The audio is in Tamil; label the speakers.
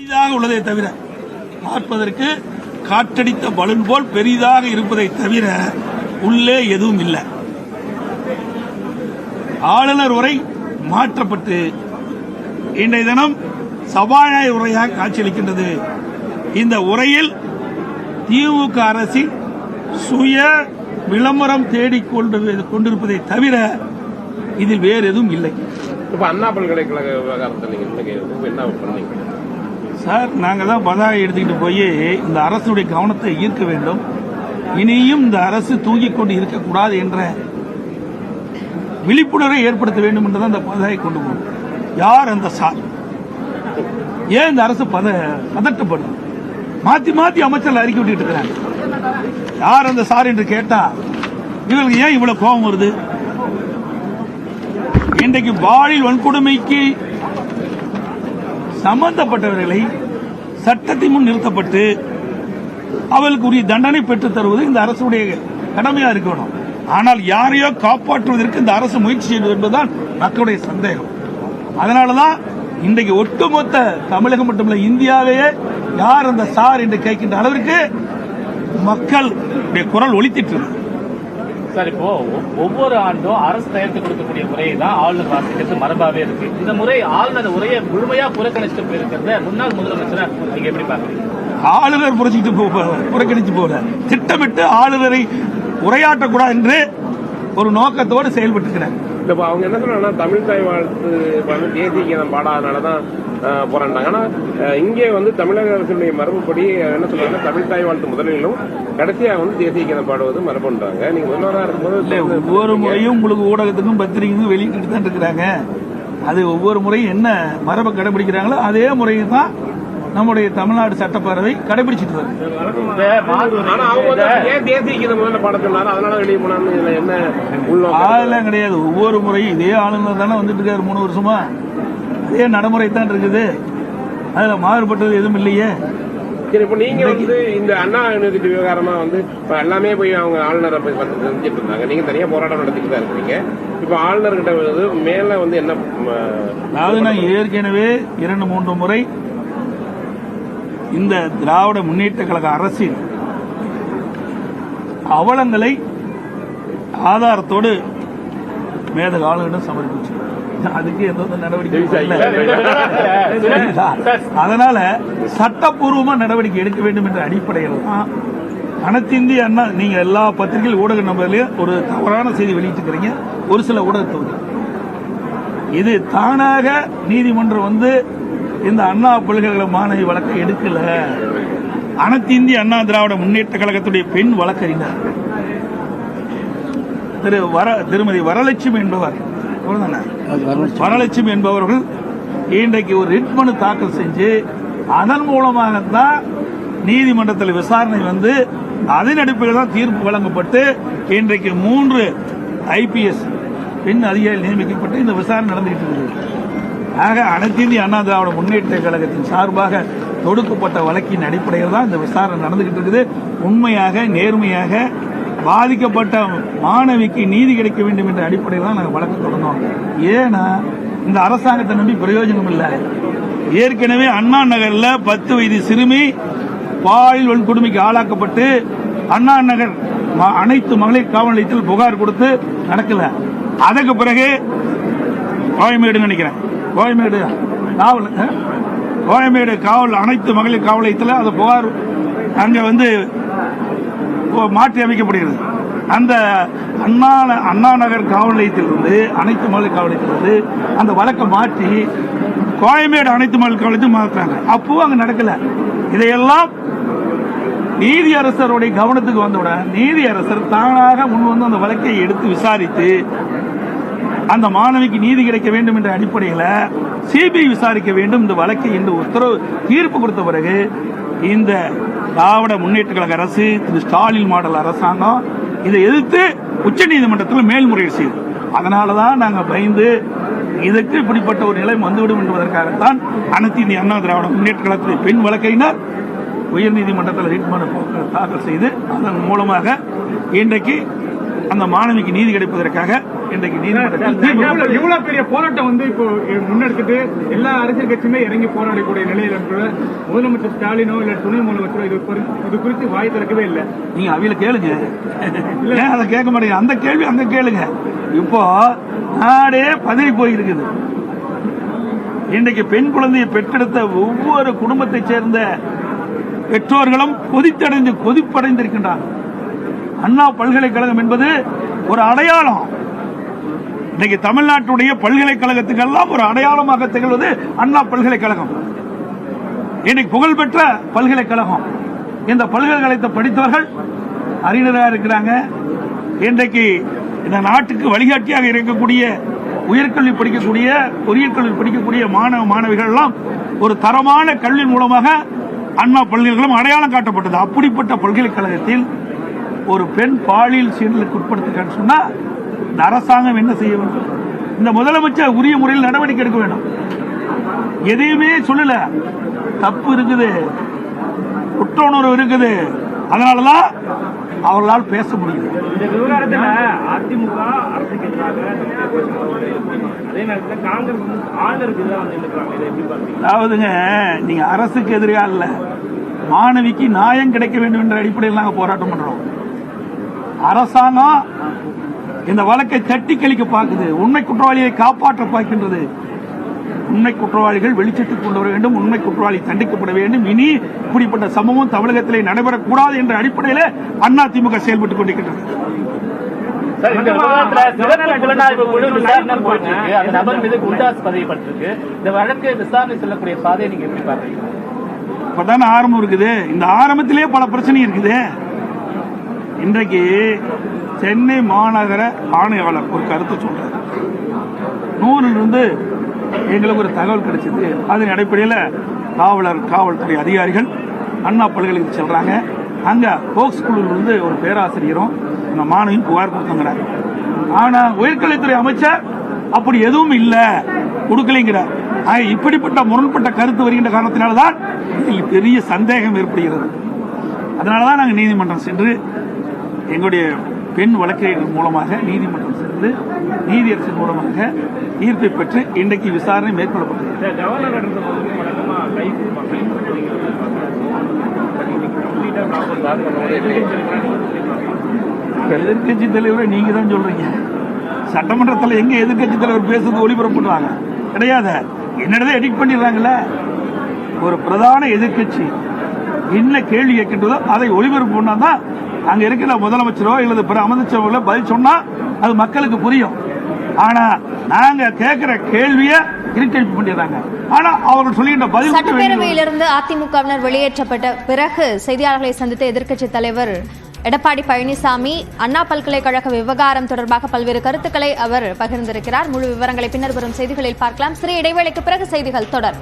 Speaker 1: பெரிதாக உள்ளதை தவிர பார்ப்பதற்கு காற்றடித்த பலூன் போல் பெரிதாக இருப்பதை தவிர உள்ளே எதுவும் இல்லை. ஆளுநர் உரை மாற்றப்பட்டு இன்றைய தினம் சபாநாயகர் உரையாக காட்சியளிக்கின்றது. இந்த உரையில் திமுக அரசின் சுய விளம்பரம் தேடிக் கொண்டிருப்பதை தவிர இதில் வேறு எதுவும் இல்லை.
Speaker 2: இப்ப அண்ணா பல்கலைக்கழக விவகாரத்தை நீங்க என்ன பண்ணீங்க?
Speaker 1: சார் நாங்கள் தான் பதாகை எடுத்துக்கிட்டு போய் இந்த அரசுடைய கவனத்தை ஈர்க்க வேண்டும். இனியும் இந்த அரசு தூங்கிக் கொண்டு இருக்கக்கூடாது என்ற விழிப்புணர்வை ஏற்படுத்த வேண்டும் என்றுதான் இந்த பதாகை கொண்டு போகும் யார் அந்த சார் ஏன் இந்த அரசு பத பதட்டப்படும் மாற்றி மாற்றி அமைச்சர்கள் அறிக்கை விட்டுட்டு இருக்கிறாங்க. யார் அந்த சார் என்று கேட்டா இவங்களுக்கு ஏன் இவ்வளவு கோபம் வருது? இன்றைக்கு பாலியல் வன்கொடுமைக்கு சம்பந்தப்பட்டவர்களை சட்டத்தின் முன் நிறுத்தப்பட்டு அவர்களுக்கு உரிய தண்டனை பெற்றுத் தருவது இந்த அரசுடைய கடமையா இருக்கணும். ஆனால் யாரையோ காப்பாற்றுவதற்கு இந்த அரசு முயற்சி செய்வது என்பதுதான் மக்களுடைய சந்தேகம். அதனாலதான் இன்றைக்கு ஒட்டுமொத்த தமிழகம் மட்டுமல்ல இந்தியாவையே யார் அந்த சார் என்று கேட்கின்ற அளவிற்கு மக்கள் குரல் ஒழித்திட்டு இருக்கு.
Speaker 3: சார் இப்போ ஒவ்வொரு ஆண்டும் அரசு தயாரித்து கொடுக்கக்கூடிய முறையை தான் ஆளுநர் வாசிக்கிறது மரபாவே இருக்கு. இந்த முறை ஆளுநர் உரையை முழுமையா புறக்கணிச்சுட்டு போயிருக்கிறத முன்னாள் முதலமைச்சரா நீங்க எப்படி பாக்குறீங்க
Speaker 1: ஆளுநர் புரட்சிட்டு போ- புறக்கணிச்சு போல திட்டமிட்டு ஆளுநரை உரையாற்றக்கூடாது என்று ஒரு நோக்கத்தோடு செயல்பட்டுக்கிறார்
Speaker 2: இல்ல அவங்க என்ன சொல்றாங்கன்னா தமிழ் தாய் வாழ்த்து வந்து தேசிய கீதம் பாடாதனாலதான் அஹ், போராடினாங்க. ஆனா அஹ், இங்கே வந்து தமிழக அரசுடைய மரபுப்படி என்ன சொல்றாங்கன்னா தமிழ் தாய் வாழ்த்து முதலிலும் கடைசியா வந்து தேசிய கீதம் பாடுவது மரபுன்றாங்க. நீங்க முதல்வரா
Speaker 1: இல்ல
Speaker 2: இருக்கும்போது
Speaker 1: ஒவ்வொரு முறையும் உங்களுக்கு ஊடகத்துக்கும் பத்திரிகைக்கும் வெளியிட்டு தான் இருக்கிறாங்க அது ஒவ்வொரு முறையும் என்ன மரபை கடைபிடிக்கிறாங்களோ அதே முறையை தான் நம்முடைய தமிழ்நாடு சட்டப்பேரவை கடைபிடிச்சிட்டு வருது. அதெல்லாம் கிடையாது. ஒவ்வொரு முறையும் இதே ஆளுநர் தானே வந்துட்டு இருக்காரு மூணு வருஷமா. அதே நடைமுறை தான் இருக்குது. அதுல மாறுபட்டது எதுவும் இல்லையே.
Speaker 2: சரி இப்ப நீங்க வந்து இந்த அண்ணா யூனிவர்சிட்டி விவகாரமா வந்து இப்ப எல்லாமே போய் அவங்க ஆளுநரை போய் பார்த்து செஞ்சுட்டு இருந்தாங்க. நீங்க தனியா போராட்டம் நடத்திட்டு தான் இருக்கீங்க. இப்ப ஆளுநர்கிட்ட வந்து மேல வந்து என்ன
Speaker 1: அதாவது நான் ஏற்கனவே இரண்டு மூன்று முறை இந்த திராவிட முன்னேற்ற கழக அரசின் அவலங்களை ஆதாரத்தோடு மேதக ஆளுநரிடம் சமர்ப்பிச்சு அதுக்கு எந்த நடவடிக்கை. அதனால சட்டப்பூர்வமா நடவடிக்கை எடுக்க வேண்டும் என்ற அடிப்படையில் தான் அனைத்திந்திய அண்ணா நீங்க எல்லா பத்திரிகை ஊடக நம்பர்லயும் ஒரு தவறான செய்தி வெளியிட்டிருக்கிறீங்க. ஒரு சில ஊடகத்தொகுதி இது தானாக நீதிமன்றம் வந்து இந்த அண்ணா பல்கலைக்கழக மாணவி வழக்கை எடுக்கல. அனைத்து இந்திய அண்ணா திராவிட முன்னேற்ற கழகத்துடைய பெண் வழக்கறிஞர். திரு வர திருமதி வரலட்சுமி என்பவர்? வரலட்சுமி என்பவர்கள் இன்றைக்கு ஒரு ரிட் மனு தாக்கல் செஞ்சு அதன் மூலமாகத்தான் நீதிமன்றத்தில் விசாரணை வந்து அதன் அடிப்படையில் தான் தீர்ப்பு வழங்கப்பட்டு இன்றைக்கு மூன்று ஐபிஎஸ் பெண் அதிகாரி நியமிக்கப்பட்டு இந்த விசாரணை நடந்துகிட்டு இருக்குது. ஆக அனைத்து இந்திய அண்ணா திராவிட முன்னேற்ற கழகத்தின் சார்பாக தொடுக்கப்பட்ட வழக்கின் அடிப்படையில் தான் இந்த விசாரணை நடந்துகிட்டு இருக்குது. உண்மையாக நேர்மையாக பாதிக்கப்பட்ட மாணவிக்கு நீதி கிடைக்க வேண்டும் என்ற அடிப்படையில் தான் நாங்கள் வழக்கு தொடர்ந்தோம். ஏன்னா இந்த அரசாங்கத்தை நம்பி பிரயோஜனம் இல்லை. ஏற்கனவே அண்ணா நகரில் பத்து வயது சிறுமி பாலியல் வன்கொடுமைக்கு ஆளாக்கப்பட்டு அண்ணா நகர் ம- அனைத்து மகளிர் காவல் நிலையத்தில் புகார் கொடுத்து நடக்கல. அதற்கு பிறகு கோயம்பேடு நினைக்கிறேன். கோயம்பேடு காவல் அஹ்? கோயம்பேடு காவல் அனைத்து மகளிர் காவல் நிலையத்தில் அந்த புகார் அங்கே வந்து மாற்றி அமைக்கப்படுகிறது. அந்த அண்ணா அண்ணா நகர் காவல் நிலையத்திலிருந்து அனைத்து மகளிர் காவல் நிலையத்திலிருந்து அந்த வழக்கை மாற்றி கோயம்பேடு அனைத்து மகளிர் காவல் மாற்றாங்க மாற்றுறாங்க. அப்பவும் அங்கே நடக்கல. இதையெல்லாம் நீதியரசருடைய கவனத்துக்கு வந்தவுடன் நீதியரசர் தானாக முன் வந்து அந்த வழக்கை எடுத்து விசாரித்து அந்த மாணவிக்கு நீதி கிடைக்க வேண்டும் என்ற அடிப்படையில் சிபிஐ விசாரிக்க வேண்டும். இந்த வழக்கை என்று உத்தரவு தீர்ப்பு கொடுத்த பிறகு இந்த திராவிட முன்னேற்ற கழக அரசு திரு ஸ்டாலின் மாடல் அரசாங்கம் இதை எதிர்த்து உச்சநீதிமன்றத்தில் மேல்முறையீடு செய்தது. அதனால தான் நாங்கள் பயந்து இதற்கு இப்படிப்பட்ட ஒரு நிலை வந்துவிடும் என்பதற்காகத்தான் அனைத்து இந்திய அண்ணா திராவிட முன்னேற்ற கழகத்தில் பெண் வழக்கையினர் உயர்நீதிமன்றத்தில் ரிட் மனு தாக்கல் செய்து அதன் மூலமாக இன்றைக்கு அந்த மாணவிக்கு நீதி கிடைப்பதற்காக இன்றைக்கு நீதிமன்றத்தில்
Speaker 4: இவ்வளவு பெரிய போராட்டம் வந்து இப்போ முன்னெடுத்துட்டு எல்லா அரசியல் கட்சியுமே இறங்கி போராடக்கூடிய நிலையில கூட முதலமைச்சர் ஸ்டாலினோ இல்ல துணை முதலமைச்சரோ இது இது குறித்து வாய் திறக்கவே இல்லை.
Speaker 1: நீங்க அவையில கேளுங்க. ஏன் அதை கேட்க மாட்டீங்க? அந்த கேள்வி அங்க கேளுங்க. இப்போ நாடே பதறி போயிருக்குது. இன்றைக்கு பெண் குழந்தையை பெற்றெடுத்த ஒவ்வொரு குடும்பத்தைச் சேர்ந்த பெற்றோர்களும் கொதித்தடைந்து கொதிப்படைந்திருக்கின்றார் அண்ணா பல்கலைக்கழகம் என்பது ஒரு அடையாளம். இன்னைக்கு தமிழ்நாட்டுடைய பல்கலைக்கழகத்துக்கெல்லாம் ஒரு அடையாளமாக திகழ்வது அண்ணா பல்கலைக்கழகம். இன்னைக்கு புகழ்பெற்ற பல்கலைக்கழகம். இந்த பல்கலைக்கழகத்தை படித்தவர்கள் அறிஞராக இருக்கிறாங்க. இன்றைக்கு இந்த நாட்டுக்கு வழிகாட்டியாக இருக்கக்கூடிய உயர்கல்வி படிக்கக்கூடிய பொறியியல் கல்வி படிக்கக்கூடிய மாணவ மாணவிகள் எல்லாம் ஒரு தரமான கல்வி மூலமாக அண்ணா பல்கலைக்கழகம் அடையாளம் காட்டப்பட்டது. அப்படிப்பட்ட பல்கலைக்கழகத்தில் ஒரு பெண் பாலியல் சீண்டலுக்கு உட்படுத்துகிறான்னு சொன்னா இந்த அரசாங்கம் என்ன செய்ய வேண்டும்? இந்த முதலமைச்சர் உரிய முறையில் நடவடிக்கை எடுக்க வேண்டும். எதையுமே சொல்லல. தப்பு இருக்குது. குற்ற உணர்வு இருக்குது. அதனாலதான் அவர்களால் பேச முடியும்
Speaker 4: இந்த விவகாரத்துல அதிமுக அரசுக்கு அதே நேரத்தில் காங்கிரஸ் ஆளுநருக்கு
Speaker 1: அதாவதுங்க நீங்க அரசுக்கு எதிராக இல்ல. மாணவிக்கு நியாயம் கிடைக்க வேண்டும் என்ற அடிப்படையில் நாங்க போராட்டம் பண்றோம். அரசாங்கம் இந்த வழக்கை தட்டி கழிக்க பார்க்குது. உண்மை குற்றவாளியை காப்பாற்ற பார்க்கின்றது. உண்மை குற்றவாளிகள் வெளிச்சத்துக்கு கொண்டு வர வேண்டும். உண்மை குற்றவாளி தண்டிக்கப்பட வேண்டும். இனி இப்படிப்பட்ட சம்பவம் தமிழகத்திலே நடைபெறக்கூடாது என்ற அடிப்படையில் அண்ணா திமுக செயல்பட்டுக் கொண்டிருக்கின்றது.
Speaker 3: இந்த வழக்கு விசாரணை செல்லக்கூடிய பாதையை நீங்க எப்படி பாக்குறீங்க
Speaker 1: இப்பதானே ஆரம்பம் இருக்குது. இந்த ஆரம்பத்திலேயே பல பிரச்சனை இருக்குது. இன்றைக்கு சென்னை மாநகர ஆணையாளர் ஒரு கருத்து சொல்றாரு. நூறிலிருந்து எங்களுக்கு ஒரு தகவல் கிடைச்சது அதன் அடிப்படையில் காவலர் காவல்துறை அதிகாரிகள் அண்ணா பல்கலைக்கு செல்றாங்க. அங்கே போக்ஸ் குழுவிலிருந்து ஒரு பேராசிரியரும் இந்த மாணவியும் புகார் கொடுத்துங்கிறார் ஆனால் உயர்கல்வித்துறை அமைச்சர் அப்படி எதுவும் இல்லை கொடுக்கலைங்கிறார். ஆக இப்படிப்பட்ட முரண்பட்ட கருத்து வருகின்ற காரணத்தினால்தான் இதில் பெரிய சந்தேகம் ஏற்படுகிறது. அதனாலதான் நாங்கள் நீதிமன்றம் சென்று எங்களுடைய பெண் வழக்கறிஞர்கள் மூலமாக நீதிமன்றம் சென்று நீதியரசர் மூலமாக தீர்ப்பை பெற்று இன்றைக்கு விசாரணை மேற்கொள்ளப்பட்டது. எதிர்கட்சி தலைவரை நீங்க தான் சொல்றீங்க. சட்டமன்றத்தில் எங்க எதிர்கட்சி தலைவர் பேசுறது ஒளிபரப்பு பண்றாங்க கிடையாது. என்னடதே எடிட் பண்ணிடுறாங்கல்ல? ஒரு பிரதான எதிர்க்கட்சி என்ன கேள்வி கேட்கின்றதோ அதை ஒளிபரப்பு பண்ணாதான் அங்க இருக்கிற முதலமைச்சரோ இல்லது பிற அமைச்சர்களோ பதில் சொன்னா அது மக்களுக்கு புரியும். ஆனா நாங்க கேட்கிற கேள்விய இருட்டடிப்பு பண்ணிடுறாங்க. ஆனா அவர்கள் சொல்லுகின்ற பதில்
Speaker 5: சட்டப்பேரவையிலிருந்து அதிமுகவினர் வெளியேற்றப்பட்ட பிறகு செய்தியாளர்களை சந்தித்த எதிர்க்கட்சி தலைவர் எடப்பாடி பழனிசாமி அண்ணா பல்கலைக்கழக விவகாரம் தொடர்பாக பல்வேறு கருத்துக்களை அவர் பகிர்ந்திருக்கிறார். முழு விவரங்களை பின்னர் வரும் செய்திகளில் பார்க்கலாம். சிறிய இடைவேளைக்கு பிறகு செய்திகள் தொடர்